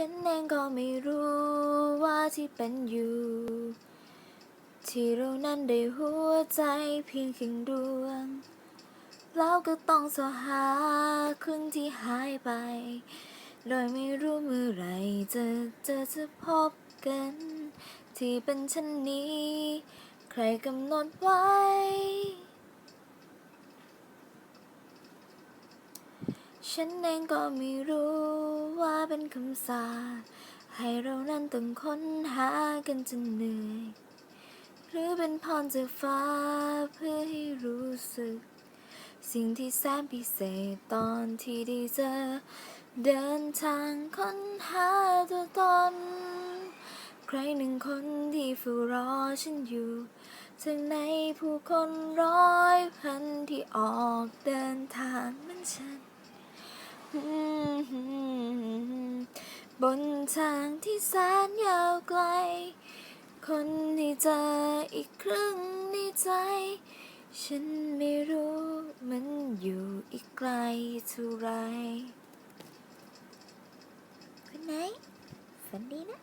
ฉันเองก็ไม่รู้ว่าที่เป็นอยู่ ที่เรานั้นได้หัวใจเพียงครึ่งดวง แล้วก็ต้องสอหาครึ่งที่หายไป โดยไม่รู้เมื่อไรจะจอจะพบกัน ที่เป็นเช่นนี้ ใครกำหนดไว้ ฉันเองก็ไม่รู้ เป็นคำสาปให้เรานั้นต้องค้นหากันจนเหนื่อย หรือเป็นพรจากฟ้าเพื่อให้รู้สึก สิ่งที่แสนพิเศษตอนที่ได้เจอ เดินทางค้นหาตัวตน ใครหนึ่งคนที่เฝ้ารอฉันอยู่ถึงในผู้คนร้อยพันที่ออกเดินทางเหมือนฉัน บนทางที่แสนยาวไกล คนที่เจออีกครึ่งในใจ ฉันไม่รู้มันอยู่อีกไกลเท่าไรคุณไหนฝันดีนะ